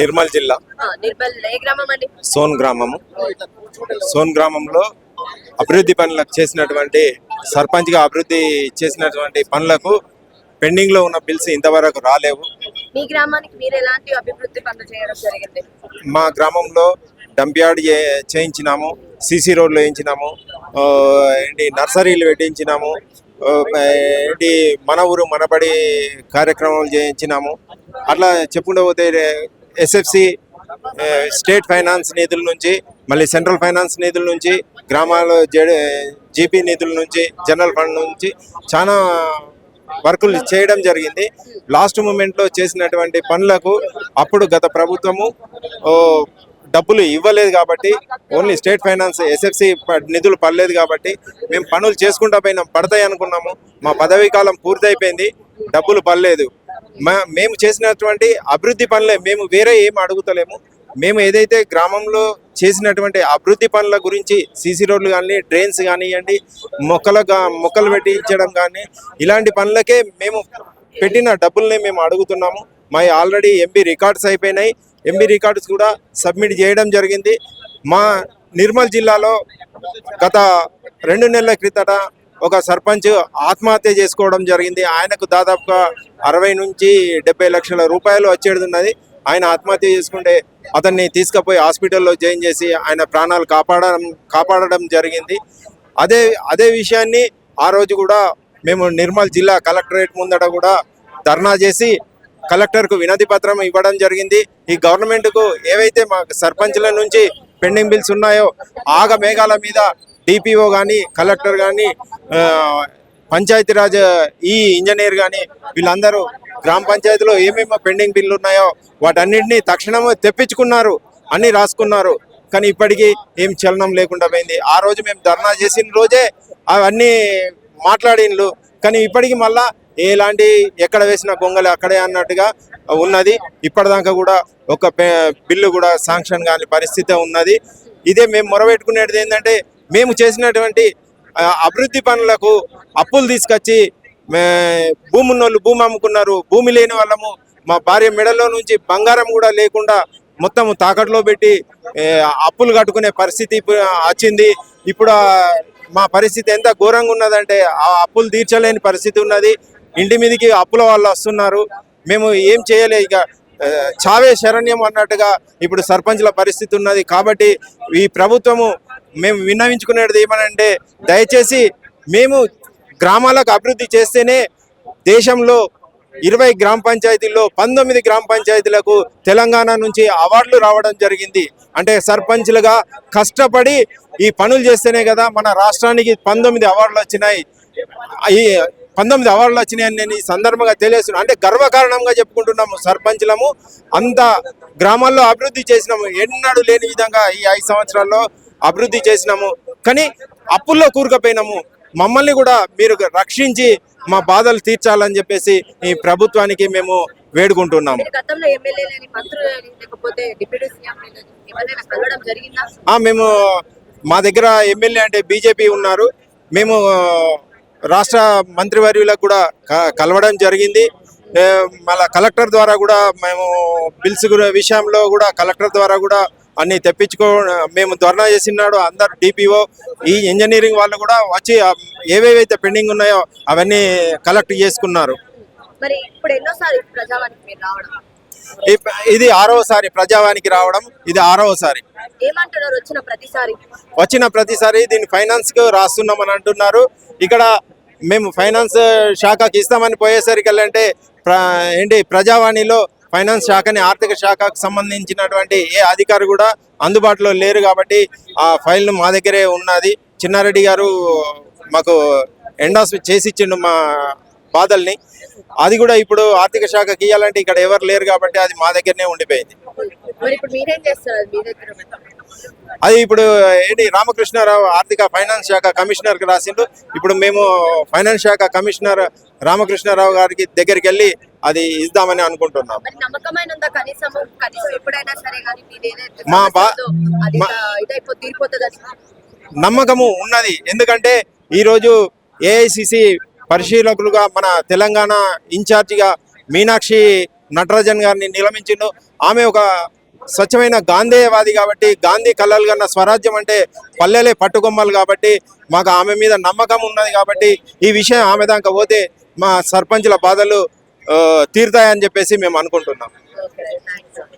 నిర్మల్ జిల్లా. సోన్ గ్రామము. సోన్ గ్రామంలో అభివృద్ధి పనులకు చేసినటువంటి సర్పంచ్గా అభివృద్ధి చేసినటువంటి పనులకు పెండింగ్లో ఉన్న బిల్స్ ఇంతవరకు రాలేవు. మీ గ్రామానికి మీరు ఎలాంటి అభివృద్ధి పనులు చేయడం జరిగింది? మా గ్రామంలో డంప్యార్డ్ చేయించినాము సీసీ రోడ్లు వేయించినాము ఏంటి నర్సరీలు పెట్టించినాము ఏంటి మన ఊరు మనబడి కార్యక్రమాలు చేయించినాము. అట్లా చెప్పుకుంటూ పోతే ఎస్ఎఫ్సి స్టేట్ ఫైనాన్స్ నిధుల నుంచి మళ్ళీ సెంట్రల్ ఫైనాన్స్ నిధుల నుంచి గ్రామాల జీపీ నిధుల నుంచి జనరల్ ఫండ్ నుంచి చాలా వర్కులు చేయడం జరిగింది. లాస్ట్ మూమెంట్లో చేసినటువంటి పనులకు అప్పుడు గత ప్రభుత్వము డబ్బులు ఇవ్వలేదు కాబట్టి ఓన్లీ స్టేట్ ఫైనాన్స్ ఎస్ఎఫ్సి నిధులు పడలేదు కాబట్టి మేము పనులు చేసుకుంటా పోయినాం పడతాయి అనుకున్నాము. మా పదవీ కాలం పూర్తయిపోయింది డబ్బులు పడలేదు. మేము చేసినటువంటి అభివృద్ధి పనులే మేము వేరే ఏం అడుగుతలేము. మేము ఏదైతే గ్రామంలో చేసినటువంటి అభివృద్ధి పనుల గురించి సీసీ రోడ్లు కానీ డ్రైన్స్ కానివ్వండి మొక్కలు మొక్కలు పెట్టించడం కానీ ఇలాంటి పనులకే మేము పెట్టిన డబ్బుల్ని మేము అడుగుతున్నాము. మా ఆల్రెడీ ఎంపీ రికార్డ్స్ అయిపోయినాయి. ఎంపీ రికార్డ్స్ కూడా సబ్మిట్ చేయడం జరిగింది. మా నిర్మల్ జిల్లాలో గత రెండు నెలల క్రితట ఒక సర్పంచ్ ఆత్మహత్య చేసుకోవడం జరిగింది. ఆయనకు దాదాపుగా అరవై నుంచి డెబ్బై లక్షల రూపాయలు వచ్చేది ఉన్నది ఆయన ఆత్మహత్య చేసుకుంటే అతన్ని తీసుకుపోయి హాస్పిటల్లో జాయిన్ చేసి ఆయన ప్రాణాలు కాపాడడం కాపాడడం జరిగింది. అదే అదే విషయాన్ని ఆ రోజు కూడా మేము నిర్మల్ జిల్లా కలెక్టరేట్ ముందట కూడా ధర్నా చేసి కలెక్టర్కు వినతి పత్రం ఇవ్వడం జరిగింది. ఈ గవర్నమెంట్కు ఏవైతే మా సర్పంచ్ల నుంచి పెండింగ్ బిల్స్ ఉన్నాయో ఆగ మేఘాల మీద డిపిఓ కానీ కలెక్టర్ కానీ పంచాయతీరాజ్ ఈ ఇంజనీర్ కానీ వీళ్ళందరూ గ్రామ పంచాయతీలో ఏమేమి పెండింగ్ బిల్లు ఉన్నాయో వాటన్నింటినీ తక్షణమే తెప్పించుకున్నారు అన్ని రాసుకున్నారు. కానీ ఇప్పటికీ ఏం చలనం లేకుండా పోయింది. ఆ రోజు మేము ధర్నా చేసిన రోజే అవన్నీ మాట్లాడిండ్లు కానీ ఇప్పటికీ మళ్ళా ఎలాంటి ఎక్కడ వేసిన గొంగలి అక్కడే అన్నట్టుగా ఉన్నది. ఇప్పటిదాకా కూడా ఒక పే- బిల్లు కూడా శాంక్షన్ కాని పరిస్థితి ఉన్నది. ఇదే మేము మొరబెట్టుకునేది ఏంటంటే మేము చేసినటువంటి అభివృద్ధి పనులకు అప్పులు తీసుకొచ్చి భూమి ఉన్నోళ్ళు భూమి అమ్ముకున్నారు భూమి లేని వాళ్ళము మా భార్య మెడలో నుంచి బంగారం కూడా లేకుండా మొత్తం తాకట్లో పెట్టి అప్పులు కట్టుకునే పరిస్థితి వచ్చింది. ఇప్పుడు మా పరిస్థితి ఎంత ఘోరంగా ఉన్నదంటే ఆ అప్పులు తీర్చలేని పరిస్థితి ఉన్నది. ఇంటి మీదకి అప్పుల వాళ్ళు వస్తున్నారు. మేము ఏం చేయలే ఇక చావే శరణ్యం అన్నట్టుగా ఇప్పుడు సర్పంచ్ల పరిస్థితి ఉన్నది. కాబట్టి ఈ ప్రభుత్వము మేము విన్నవించుకునేది ఏమనంటే దయచేసి మేము గ్రామాలకు అభివృద్ధి చేస్తేనే దేశంలో ఇరవై గ్రామ పంచాయతీల్లో పంతొమ్మిది గ్రామ పంచాయతీలకు తెలంగాణ నుంచి అవార్డులు రావడం జరిగింది. అంటే సర్పంచ్లుగా కష్టపడి ఈ పనులు చేస్తేనే కదా మన రాష్ట్రానికి పంతొమ్మిది అవార్డులు వచ్చినాయి. ఈ పంతొమ్మిది అవార్డులు వచ్చినాయని నేను ఈ సందర్భంగా తెలియస్తున్నాను అంటే గర్వకారణంగా చెప్పుకుంటున్నాము సర్పంచ్లము. అంత గ్రామాల్లో అభివృద్ధి చేసినాము. ఎన్నడూ లేని విధంగా ఈ ఐదు సంవత్సరాల్లో అభివృద్ధి చేసినాము. కానీ అప్పుల్లో కూరుకుపోయినాము. మమ్మల్ని కూడా మీరు రక్షించి మా బాధలు తీర్చాలని చెప్పేసి ఈ ప్రభుత్వానికి మేము వేడుకుంటున్నాము. మేము మా దగ్గర ఎమ్మెల్యే అంటే బీజేపీ ఉన్నారు. మేము రాష్ట్ర మంత్రివర్యులకు కూడా కలవడం జరిగింది. మళ్ళా కలెక్టర్ ద్వారా కూడా మేము బిల్స్ విషయంలో కూడా కలెక్టర్ ద్వారా కూడా అన్ని తెప్పించుకో మేము ధర్నా చేసినాడు అందరు డిపిఓ ఈ ఇంజనీరింగ్ వాళ్ళు కూడా వచ్చి ఏవేవైతే పెండింగ్ ఉన్నాయో అవన్నీ కలెక్ట్ చేసుకున్నారు. మరి ఇప్పుడు ఎన్నోసారి ప్రజావానికి మీరు రావడం? ఇప్- ఇది ఆరవసారి ప్రజావానికి రావడం ఇది ఆరవసారి ఏమంటున్నారు వచ్చిన ప్రతిసారి? వచ్చిన ప్రతిసారి దీన్ని ఫైనాన్స్కు రాస్తున్నామని అంటున్నారు. ఇక్కడ మేము ఫైనాన్స్ శాఖకి ఇస్తామని పోయేసరికి అంటే ప్ర ఏంటి ప్రజావాణిలో ఫైనాన్స్ శాఖని ఆర్థిక శాఖకు సంబంధించినటువంటి ఏ అధికారి కూడా అందుబాటులో లేరు కాబట్టి ఆ ఫైల్ మా దగ్గరే ఉన్నది. చిన్నారెడ్డి గారు మాకు ఎండాస్ చేసి ఇచ్చిండు మా బాధల్ని. అది కూడా ఇప్పుడు ఆర్థిక శాఖకి ఇవ్వాలంటే ఇక్కడ ఎవరు లేరు కాబట్టి అది మా దగ్గరనే ఉండిపోయింది. అది ఇప్పుడు ఏంటి రామకృష్ణారావు ఆర్థిక ఫైనాన్స్ శాఖ కమిషనర్కి రాసిండు. ఇప్పుడు మేము ఫైనాన్స్ శాఖ కమిషనర్ రామకృష్ణారావు గారికి దగ్గరికి వెళ్ళి అది ఇద్దామని అనుకుంటున్నాం మా బా- నమ్మకము ఉన్నది. ఎందుకంటే ఈరోజు ఏఐసిసి పరిశీలకులుగా మన తెలంగాణ ఇన్ఛార్జిగా మీనాక్షి నటరాజన్ గారిని నిలమించిండు ఆమె ఒక స్వచ్ఛమైన గాంధేయవాది కాబట్టి గాంధీ కళ్ళలు కన్న స్వరాజ్యం అంటే పల్లెలే పట్టుకొమ్మలు కాబట్టి మాకు ఆమె మీద నమ్మకం ఉన్నది కాబట్టి ఈ విషయం ఆమె దాకా పోతే మా సర్పంచుల బాధలు తీరుతాయని చెప్పేసి మేము అనుకుంటున్నాం.